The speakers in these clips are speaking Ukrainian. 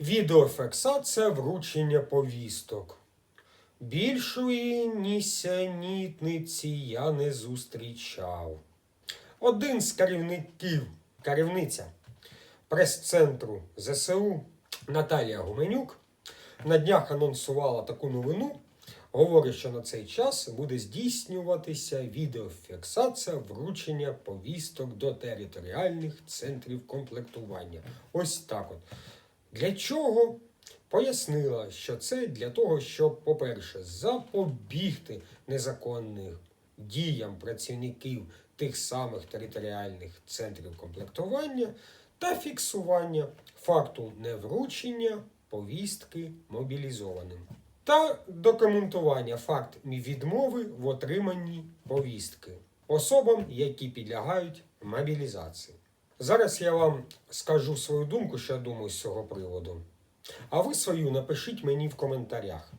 Відеофіксація вручення повісток. Більшої нісенітниці я не зустрічав. Один з керівників, керівниця прес-центру ЗСУ Наталія Гуменюк на днях анонсувала таку новину. Говорить, що на цей час буде здійснюватися відеофіксація вручення повісток до територіальних центрів комплектування. Ось так от. Для чого? Пояснила, що це для того, щоб, по-перше, запобігти незаконним діям працівників тих самих територіальних центрів комплектування та фіксування факту невручення повістки мобілізованим та документування факт відмови в отриманні повістки особам, які підлягають мобілізації. Зараз я вам скажу свою думку, що я думаю з цього приводу. А ви свою напишіть мені в коментарях.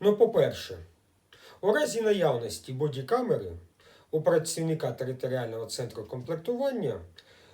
Ну, по-перше, у разі наявності бодікамери у працівника територіального центру комплектування,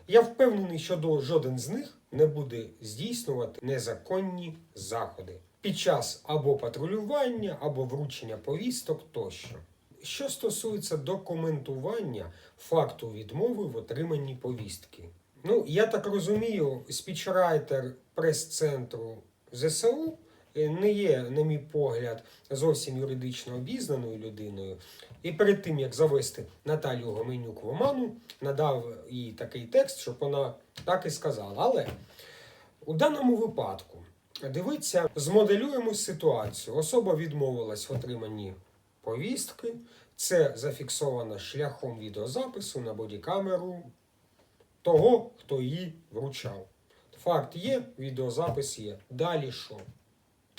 я впевнений, що жоден з них не буде здійснювати незаконні заходи під час або патрулювання, або вручення повісток тощо. Що стосується документування факту відмови в отриманні повістки. Ну, я так розумію, спічрайтер прес-центру ЗСУ е, не є, на мій погляд, зовсім юридично обізнаною людиною. І перед тим, як завести Наталію Гоменюк в оману, надав їй такий текст, щоб вона так і сказала. Але у даному випадку, дивіться, змоделюємо ситуацію. Особа відмовилась в отриманні повістки. Це зафіксовано шляхом відеозапису на бодікамеру того, хто її вручав. Факт є, відеозапис є. Далі що?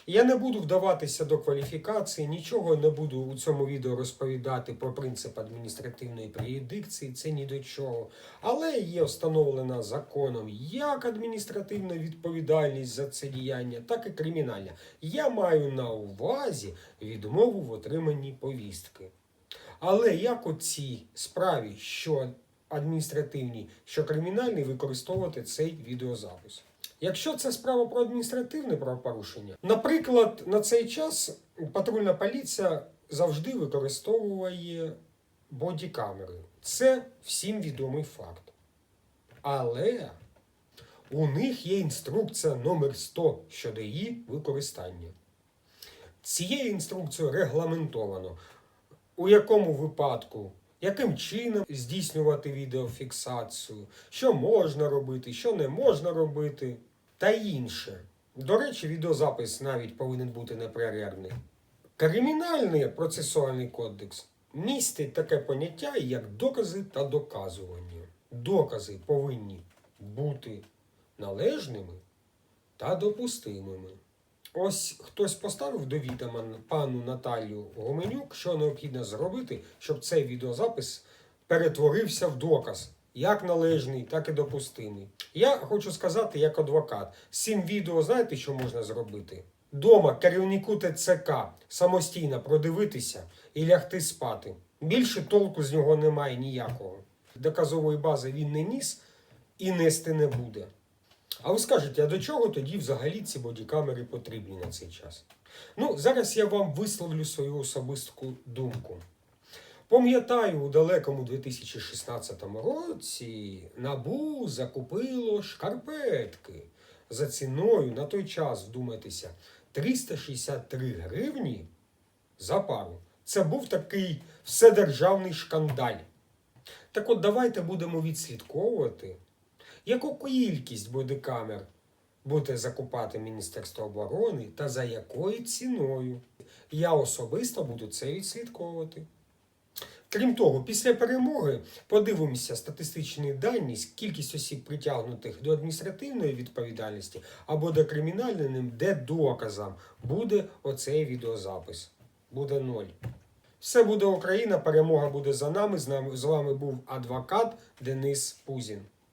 Я не буду вдаватися до кваліфікації, нічого не буду у цьому відео розповідати про принцип адміністративної преюдикції, це ні до чого. Але є встановлена законом як адміністративна відповідальність за це діяння, так і кримінальна. Я маю на увазі відмову в отриманні повістки. Але як у цій справі, що адміністративній, що кримінальній, використовувати цей відеозапис? Якщо це справа про адміністративне правопорушення, наприклад, на цей час патрульна поліція завжди використовує бодікамери. Це всім відомий факт. Але у них є інструкція номер 100 щодо її використання. Цією інструкцією регламентовано, у якому випадку, яким чином здійснювати відеофіксацію, що можна робити, що не можна робити, та інше. До речі, відеозапис навіть повинен бути непрервний. Кримінальний процесуальний кодекс містить таке поняття, як докази та доказування. Докази повинні бути належними та допустимими. Ось хтось поставив до відома пану Наталію Гоменюк, що необхідно зробити, щоб цей відеозапис перетворився в доказ, як належний, так і допустимий. Я хочу сказати, як адвокат, з відео знаєте, що можна зробити? Дома керівнику ТЦК самостійно продивитися і лягти спати. Більше толку з нього немає ніякого. Доказової бази він не ніс і нести не буде. А ви скажете, а до чого тоді взагалі ці бодікамери потрібні на цей час? Ну, зараз я вам висловлю свою особисту думку. Пам'ятаю, у далекому 2016 році Набу закупило шкарпетки за ціною на той час, вдумайтеся, 363 гривні за пару. Це був такий вседержавний шкандаль. Так от давайте будемо відслідковувати, яку кількість бодикамер буде закупати Міністерство оборони та за якою ціною. Я особисто буду це відслідковувати. Крім того, після перемоги подивимося статистичні дані, кількість осіб притягнутих до адміністративної відповідальності або до кримінальної, де доказом буде оцей відеозапис. Буде ноль. Все буде Україна, перемога буде за нами. З вами був адвокат Денис Пузін.